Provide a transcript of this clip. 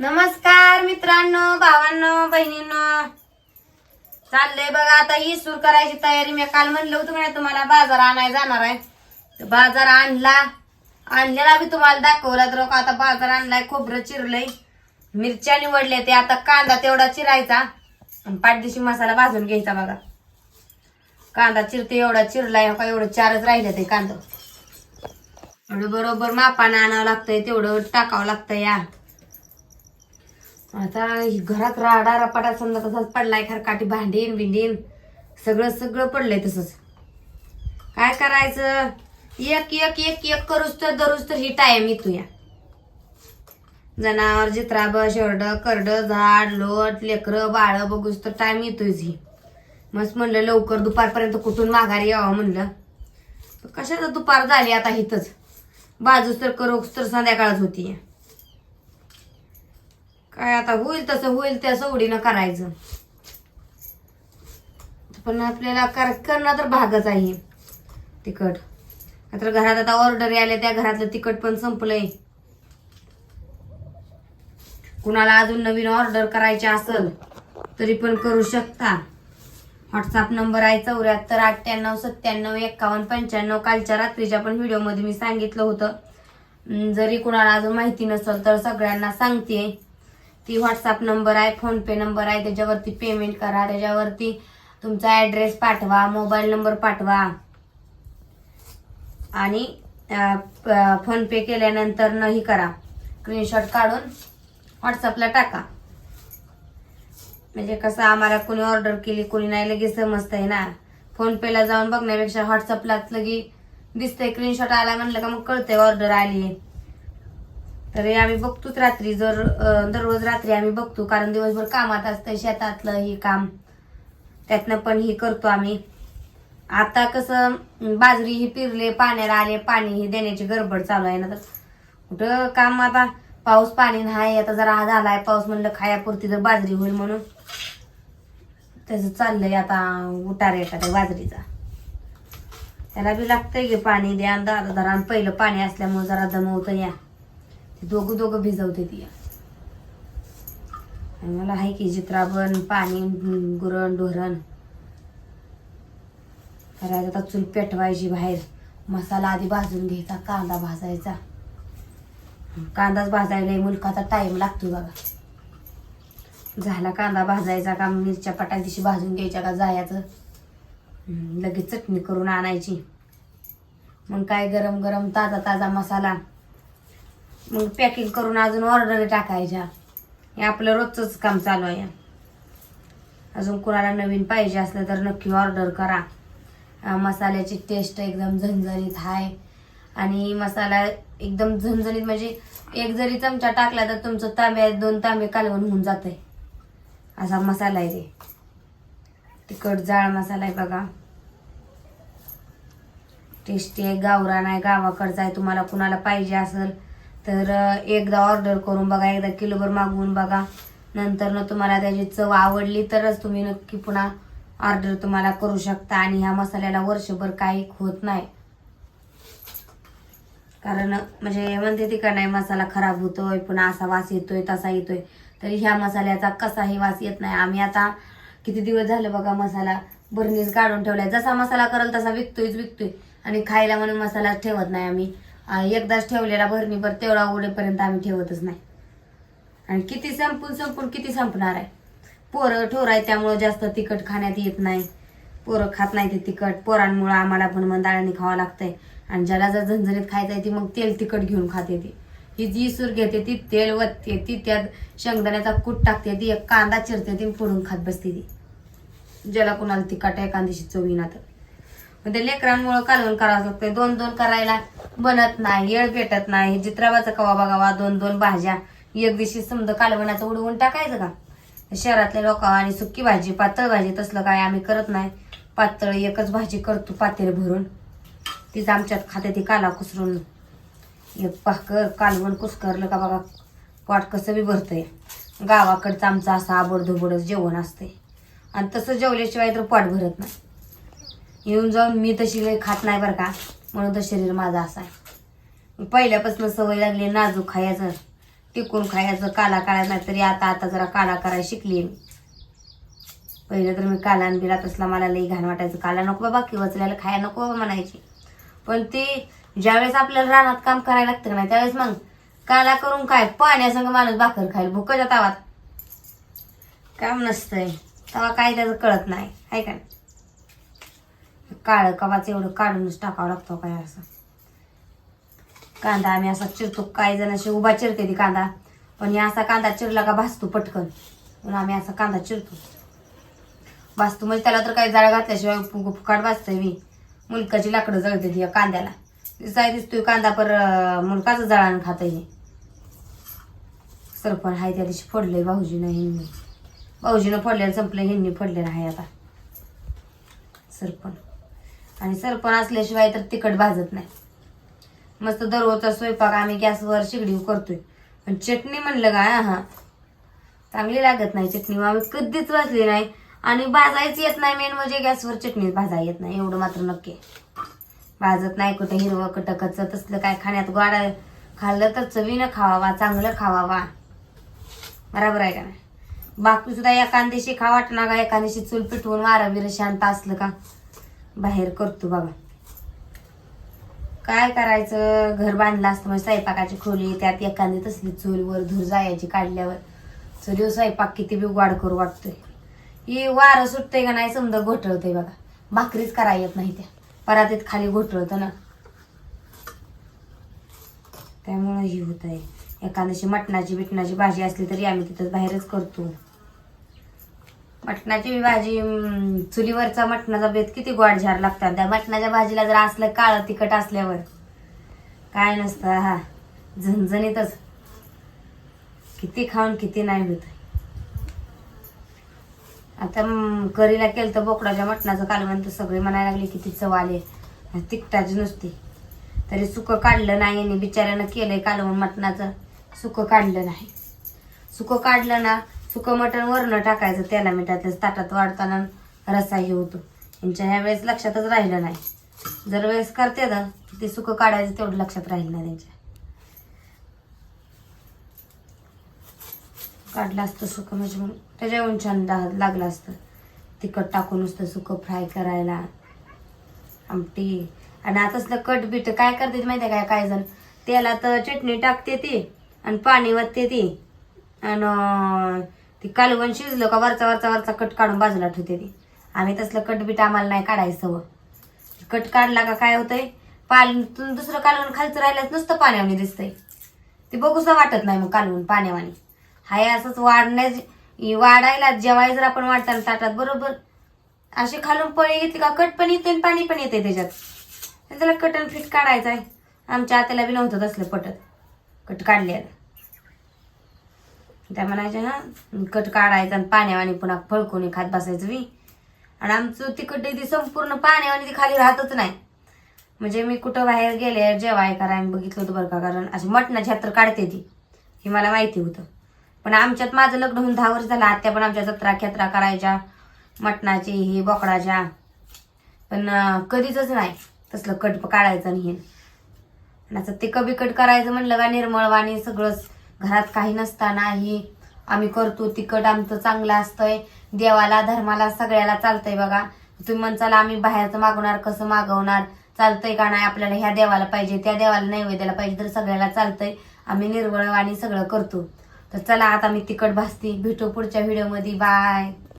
नमस्कार मित्रांनो भावांनो बहिणींनो. चाललंय बघा आता ही करायची तयारी. मी काल म्हणलं होतं म्हणे तुम्हाला बाजार आणायला जाणार आहे. तर बाजार आणला. आणलेला बी तुम्हाला दाखवला तर आता बाजार आणलाय खोबरं चिरलंय. मिरच्या निवडल्या ते आता कांदा तेवढा चिरायचा. पाठदिशी मसाला भाजून घ्यायचा बघा. कांदा चिरते एवढा चिरलाय का एवढं चारच राहिले ते कांदा. बरोबर मापानं आणावं लागतंय तेवढं टाकावं लागतंय या आता ही घरात राडा रपाटा समजा तसाच पडलाय खरकाटी भांडीन बिंडीन. सगळं सगळं पडलंय तसंच. काय करायचं? एक एक एक एक करूच तर दरूच तर ही टायम येतो या जनावर जित्राब शेरड करड झाड लोट लेकरं बाळ बघूच तर टाइम येतोयच ही. मस्त म्हणलं लवकर दुपारपर्यंत कुठून माघारी यावं म्हणलं. तर दुपार झाली आता हिथंच बाजूच तर करूच तर संध्याकाळच होती काय आता होईल तसं होईल त्या सवडीनं करायचं. पण आपल्याला कर करणं तर भागच आहे. तिखट. आता घरात आता ऑर्डर आल्या त्या घरातलं तिखट पण संपलंय. कुणाला अजून नवीन ऑर्डर करायची असेल तरी पण करू शकता. व्हॉट्सअप नंबर आहे चौऱ्याहत्तर अठ्ठ्याण्णव सत्त्याण्णव एक्कावन्न पंच्याण्णव. कालच्या रात्रीच्या पण व्हिडिओमध्ये मी सांगितलं होतं. जरी कुणाला अजून माहिती नसेल तर सगळ्यांना सांगते ती व्हॉट्सअप नंबर आहे फोनपे नंबर आहे त्याच्यावरती पेमेंट करा त्याच्यावरती तुमचा ॲड्रेस पाठवा मोबाईल नंबर पाठवा. आणि फोन पे केल्यानंतर नही करा. स्क्रीनशॉट काढून व्हॉट्सअपला टाका. म्हणजे कसं आम्हाला कोणी ऑर्डर केली कोणी नाही लगेच समजतंय ना. फोन पेला जाऊन बघण्यापेक्षा व्हॉट्सअपलाच लगे दिसतंय. स्क्रीनशॉट आला म्हणलं का मग कळतंय ऑर्डर आली तरी आम्ही बघतोच रात्री. जर दररोज रात्री आम्ही बघतो कारण दिवसभर कामात असतं शेतातलं हे काम. त्यातनं पण ही करतो आम्ही. आता कसं बाजरी ही पिरले पाण्याला आले पाणी ही देण्याची गडबड चालू आहे ना तर कुठं काम आता? पाऊस पाणी नाही आता जरा हा झालाय पाऊस म्हणलं खायापुरती तर बाजरी होईल म्हणून. त्याचं चाललंय आता उतार येतात बाजरीचा. त्याला बी लागतंय की पाणी द्या दादा जरा पहिलं पाणी असल्यामुळे जरा दमवतं या. दोघं दोघं भिजवते ती. आणि मला आहे की चित्राबण पाणी गुरण ढोरण. करायचं आता चूल पेटवायची बाहेर. मसाला आधी भाजून घ्यायचा कांदा भाजायचा. कांदाच भाजायला मुलकाचा टाईम लागतो बघा. झाला कांदा भाजायचा का मिरच्या पटादिशी भाजून घ्यायच्या का जायचं. लगेच चटणी करून आणायची. मग काय गरम गरम ताजा ताजा मसाला. मग पॅकिंग करून अजून ऑर्डर टाकायच्या. हे आपलं रोजचंच काम चालू आहे. अजून कोणाला नवीन पाहिजे असलं तर नक्की ऑर्डर करा. मसाल्याची टेस्ट एकदम झणझणीत आहे. आणि मसाला एकदम झणझणीत म्हणजे एक जरी चमचा टाकला तर तुमचं तांब्या दोन तांबे कालवण होऊन जाते असा मसाला आहे ते. तिखट जाळ मसाला आहे बघा. टेस्टी आहे गावरान आहे गावाकडचा आहे तुम्हाला कुणाला पाहिजे असेल तर एकदा ऑर्डर करून बघा एकदा किलोभर मागवून बघा. नंतर ना तुम्हाला त्याची चव आवडली तरच तुम्ही नक्की पुन्हा ऑर्डर तुम्हाला करू शकता. आणि ह्या मसाल्याला वर्षभर काही होत नाही. कारण म्हणजे म्हणते ती का नाही मसाला खराब होतोय पुन्हा असा वास येतोय तसा येतोय. तरी ह्या मसाल्याचा कसाही वास येत नाही. आम्ही आता किती दिवस झाले बघा मसाला बरणीच काढून ठेवलाय. जसा मसाला करल तसा विकतोयच विकतोय. आणि खायला म्हणून मसाला ठेवत नाही आम्ही. एकदाच ठेवलेला भरणीभर तेवढा उडेपर्यंत आम्ही ठेवतच नाही. आणि किती संपून संपून किती संपणार आहे? पोरं ठोर आहे त्यामुळं जास्त तिखट खाण्यात येत नाही. पोरं खात नाही ते तिखट. पोरांमुळं आम्हाला पण मंदाळाने खावं लागतंय. आणि ज्याला जर झणझणीत खायचं आहे ती मग तेल तिखट घेऊन खाते ती ही जी सूर घेते ती तेल वतते ती त्यात शेंगदाण्याचा कूट टाकते ती एक कांदा चिरते ती फोडून खात बसते ती. ज्याला कोणाला तिखट आहे कांद्याची चवीना तर. पण ते लेकरांमुळं कालवण करावं लागतंय. दोन दोन करायला बनत नाही येळ भेटत नाही. चित्राबाचा कवा बघावा दोन दोन भाज्या. एक दिवशी समजा कालवणाचं उडवून टाकायचं का? शहरातल्या लोक आणि सुकी भाजी पातळ भाजी तसलं काय आम्ही करत नाही. पातळ एकच भाजी करतो पातेल भरून. तीच आमच्यात खाते ती काला कुसरून. एक पाकर कालवण कुसकरलं का बघा पोट कसं बी भरतंय. गावाकडचं आमचं असं आबडधोबडच जेवण असतंय. आणि तसं जेवल्याशिवाय तर पोट भरत नाही. येऊन जाऊन मी तशी काही खात नाही बरं का. म्हणून तर शरीर माझं असं आहे. पहिल्यापासून सवय लागली नाजूक खायचं टिकून खायचं काला काळा नाही तरी आता आता जरा काला करायला शिकली मी. पहिलं तर मी काला आणि बिला तसला मला लई घाण वाटायचं. काला नको बाबा की वचल्याला खायला नको बाबा म्हणायची. पण ते ज्यावेळेस आपल्याला रानात काम करायला लागतं का नाही त्यावेळेस मग काला करून काय पाण्यासंग माणूस भाकर खाईल. भुकच्या तावात काम नसतंय. तेव्हा काय त्याचं कळत नाही. आहे का काळं कवाच एवढं काढूनच टाकावं लागतो हो काय असं. कांदा आम्ही असा चिरतो काही जण असे उभा चिरते ती कांदा पण या असा कांदा चिरला का भासतो पटकन. म्हणून आम्ही असा कांदा चिरतो. भासतो म्हणजे त्याला तर काही जाळ घातल्याशिवाय फु- फुकाट भाजतंय मी. मुलकाची लाकडं जळते ती या कांद्याला. दिसाय दिसतोय कांदा पर मुलकाचं जळान खात हे. सरपण हाय त्या दिवशी फोडलंय भाऊजीनं ह्यांनी भाऊजीनं फोडलेलं संपलं ह्यांनी फोडलेलं आहे आता. सरपण. आणि सरपण असल्याशिवाय तर तिखट भाजत नाही. मस्त दररोजचा स्वयंपाक आम्ही गॅसवर शिगडीव करतोय. पण चटणी म्हणलं का हा चांगली लागत नाही चटणी. आम्ही कधीच भाजली नाही आणि भाजायच येत नाही मेन म्हणजे गॅसवर चटणी भाजा येत नाही एवढं मात्र नक्की. भाजत नाही कुठं हिरवं कुठं कच्चं तसलं काय खाण्यात गोड खाल्लं तर चवीनं खावावा चांगलं खावावा. बरोबर आहे का नाही? बाकी सुद्धा एखाद्याशी खा वाटणार का? एखाद्याशी चूल पिटवून वारं बिरं शांत असलं का? बाहेर करतो बाबा. काय करायचं? घर बांधलं असतं म्हणजे स्वयंपाकाची खोली त्यात एखादी तसली चूलवर धूर जायची काढल्यावर. चुलीवर स्वयंपाक किती बी वाढ करू वाटतोय. ही वारं सुटतंय का नाही समजा घोटळतंय बघा. भाकरीच करा येत नाही त्या. परातीत खाली घोटळतं ना. त्यामुळं ही होत आहे एखाद्याशी मटणाची बिटणाची भाजी असली तरी आम्ही तिथं बाहेरच करतो. मटणाची भाजी चुलीवरचा मटणाचा बेत किती गोड झार लागतात. त्या मटणाच्या भाजीला जर असलं काळं तिखट असल्यावर काय नसतं हा झणझणीतच. किती खाऊन किती नाही होत. आता करीला केलं तर बोकडाच्या मटणाचं कालवण तर सगळे म्हणायला लागले किती चव आले. तिखटाची नुसती. तरी सुकं काढलं नाही आणि बिचाऱ्यानं केलंय कालवण मटणाचं. सुकं काढलं नाही. सुकं काढलं ना सुकं मटण वरण टाकायचं त्याला मिठातलं ताटात वाढताना रसा हे होतो यांच्या ह्या वेळेस लक्षातच राहिलं नाही. जर वेळेस करते ना ते सुकं काढायचं तेवढं लक्षात राहिलं नाही त्यांच्या. काढलं असतं सुकं म्हणजे मग त्याच्याहून छान लागलं असतं. तिखट टाकून नुसतं सुकं फ्राय करायला. आमटी. आणि आता असलं कट बीट काय करते माहिती आहे काय काय जण? त्याला तर चटणी टाकते ती आणि पाणी वतते ती. आणि ती कालवण शिजलं का वरचा वरचा वरचा कट काढून बाजूला ठेवते ती. आम्ही तसलं कट बीट आम्हाला नाही काढायचं व. कट काढला का काय होतंय? पाणी दुसरं कालवण खालचं राहिल्यास नुसतं पाण्यावानी दिसतंय. ते बघूसा वाटत नाही मग कालवण पाण्यावानी. हाय असंच वाढण्याच वाढायला जेवाय जर आपण वाढताना ताटात बरोबर. अशी खालून पळी घेतली का कट पण येते आणि पाणी पण येते त्याच्यात. त्याला कट आणि फिट काढायचं आहे आमच्या आत्याला बी नव्हतं तसलं पटत. कट काढले त्या म्हणायच्या हा कट काढायचं आणि पाण्यावाणी पुन्हा फळकून खात बसायचं मी आणि आमचं तिकट ती संपूर्ण पाण्यावाणी ती खाली राहतच नाही. म्हणजे मी कुठं बाहेर गेले जेवाय करा बघितलं होतं बरं का कारण अशी मटणाची हात काढते ती. हे मला माहिती होतं. पण आमच्यात माझं लग्न होऊन दहा वर्ष झालं आत्या पण आमच्या जत्रा खेत्रा करायच्या मटणाची ही बोकडाच्या. पण कधीच नाही. तसलं कट काढायचं नाही हे. आणि असं ते कमी कट करायचं म्हणलं का निर्मळवाणी सगळंच. घरात काही नसतानाही आम्ही करतो तिखट आमचं चांगलं असतंय. देवाला धर्माला सगळ्याला चालतंय बघा. तुम्ही म्हणचाल आम्ही बाहेरचं मागवणार कसं मागवणार? चालतंय का नाही? आपल्याला ह्या देवाला पाहिजे त्या देवाला नैवेद्याला पाहिजे तर सगळ्याला चालतंय. आम्ही निर्वळ आणि सगळं करतो. तर चला आता मी तिखट भासती भेटू पुढच्या व्हिडिओमध्ये बाय